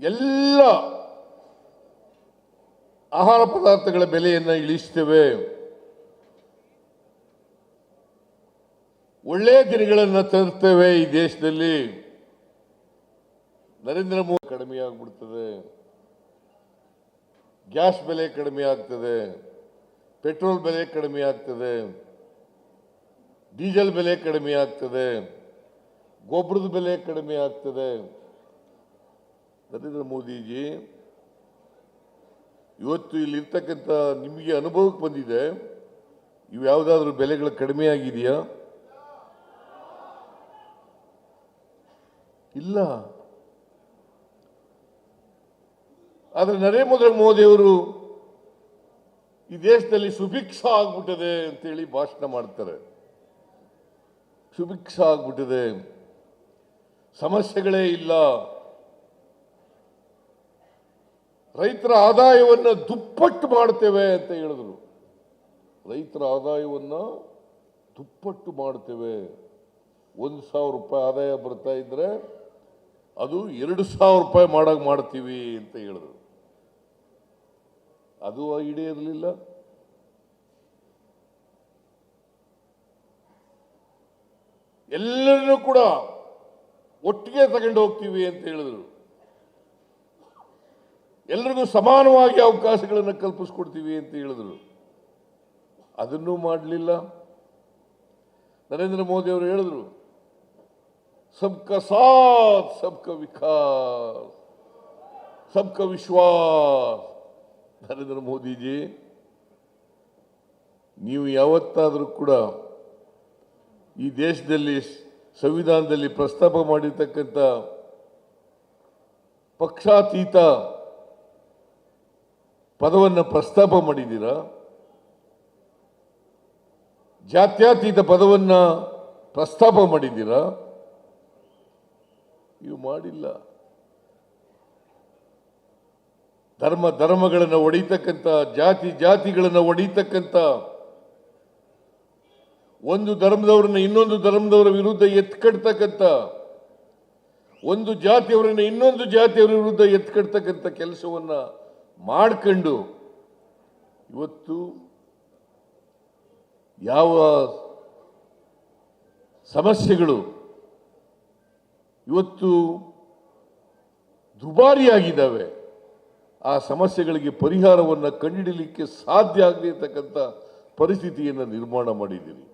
ಎಲ್ಲ ಆಹಾರ ಪದಾರ್ಥಗಳ ಬೆಲೆಯನ್ನು ಇಳಿಸ್ತೇವೆ. ಒಳ್ಳೆಯ ದಿನಗಳನ್ನು ತರ್ತೇವೆ ಈ ದೇಶದಲ್ಲಿ. ನರೇಂದ್ರ ಮೋದಿ ಕಡಿಮೆ ಆಗ್ಬಿಡ್ತದೆ. ಗ್ಯಾಸ್ ಬೆಲೆ ಕಡಿಮೆ ಆಗ್ತದೆ. ಪೆಟ್ರೋಲ್ ಬೆಲೆ ಕಡಿಮೆ ಆಗ್ತದೆ. ಡೀಸೆಲ್ ಬೆಲೆ ಕಡಿಮೆ ಆಗ್ತದೆ. ಗೊಬ್ಬರದ ಬೆಲೆ ಕಡಿಮೆ ಆಗ್ತದೆ. ನರೇಂದ್ರ ಮೋದಿಜಿ, ಇವತ್ತು ಇಲ್ಲಿರ್ತಕ್ಕಂಥ ನಿಮಗೆ ಅನುಭವಕ್ಕೆ ಬಂದಿದೆ, ಇವು ಯಾವುದಾದ್ರೂ ಬೆಲೆಗಳು ಕಡಿಮೆ ಆಗಿದೆಯಾ? ಇಲ್ಲ. ಆದರೆ ನರೇಂದ್ರ ಮೋದಿ ಅವರು ಈ ದೇಶದಲ್ಲಿ ಸುಭಿಕ್ಷ ಆಗ್ಬಿಟ್ಟಿದೆ ಅಂತೇಳಿ ಭಾಷಣ ಮಾಡ್ತಾರೆ. ಸುಭಿಕ್ಷ ಆಗ್ಬಿಟ್ಟಿದೆ. ಸಮಸ್ಯೆಗಳೇ ಇಲ್ಲ. ರೈತರ ಆದಾಯವನ್ನ ದುಪ್ಪಟ್ಟು ಮಾಡ್ತೇವೆ ಅಂತ ಹೇಳಿದ್ರು. ರೈತರ ಆದಾಯವನ್ನ ದುಪ್ಪಟ್ಟು ಮಾಡ್ತೇವೆ ಒಂದು ಸಾವಿರ ರೂಪಾಯಿ ಆದಾಯ ಬರ್ತಾ ಇದ್ರೆ ಅದು ಎರಡು ಸಾವಿರ ರೂಪಾಯಿ ಮಾಡಾಗ ಮಾಡ್ತೀವಿ ಅಂತ ಹೇಳಿದ್ರು. ಅದು ಈಡೇರಲಿಲ್ಲ ಎಲ್ಲರನ್ನೂ ಕೂಡ ಒಟ್ಟಿಗೆ ತಗೊಂಡು ಹೋಗ್ತೀವಿ ಅಂತ ಹೇಳಿದ್ರು. ಎಲ್ರಿಗೂ ಸಮಾನವಾಗಿ ಅವಕಾಶಗಳನ್ನು ಕಲ್ಪಿಸ್ಕೊಡ್ತೀವಿ ಅಂತ ಹೇಳಿದ್ರು. ಅದನ್ನೂ ಮಾಡಲಿಲ್ಲ. ನರೇಂದ್ರ ಮೋದಿ ಅವರು ಹೇಳಿದ್ರು, ಸಬ್ಕ ಸಾಥ್, ಸಬ್ಕ ವಿಕಾಸ್, ಸಬ್ಕ ವಿಶ್ವಾಸ್. ನರೇಂದ್ರ ಮೋದಿಜಿ, ನೀವು ಯಾವತ್ತಾದರೂ ಕೂಡ ಈ ದೇಶದಲ್ಲಿ ಸಂವಿಧಾನದಲ್ಲಿ ಪ್ರಸ್ತಾಪ ಮಾಡಿರ್ತಕ್ಕಂಥ ಪಕ್ಷಾತೀತ ಪದವನ್ನು ಪ್ರಸ್ತಾಪ ಮಾಡಿದ್ದೀರಾ? ಜಾತ್ಯತೀತ ಪದವನ್ನು ಪ್ರಸ್ತಾಪ ಮಾಡಿದ್ದೀರಾ? ಇವು ಮಾಡಿಲ್ಲ. ಧರ್ಮ ಧರ್ಮಗಳನ್ನು ಒಡೆಯತಕ್ಕಂಥ, ಜಾತಿ ಜಾತಿಗಳನ್ನು ಒಡೆಯತಕ್ಕಂಥ ಒಂದು ಧರ್ಮದವರನ್ನ ಇನ್ನೊಂದು ಧರ್ಮದವರ ವಿರುದ್ಧ ಎತ್ಕಡ್ತಕ್ಕಂಥ, ಒಂದು ಜಾತಿಯವರನ್ನ ಇನ್ನೊಂದು ಜಾತಿಯವರ ವಿರುದ್ಧ ಎತ್ಕಡ್ತಕ್ಕಂಥ ಕೆಲಸವನ್ನ ಮಾಡ್ಕೊಂಡು ಇವತ್ತು ಯಾವ ಸಮಸ್ಯೆಗಳು ಇವತ್ತು ದುಬಾರಿಯಾಗಿದ್ದಾವೆ, ಆ ಸಮಸ್ಯೆಗಳಿಗೆ ಪರಿಹಾರವನ್ನು ಕಂಡುಹಿಡಲಿಕ್ಕೆ ಸಾಧ್ಯ ಆಗದೇ ಇರತಕ್ಕಂಥ ಪರಿಸ್ಥಿತಿಯನ್ನು ನಿರ್ಮಾಣ ಮಾಡಿದ್ದೀರಿ.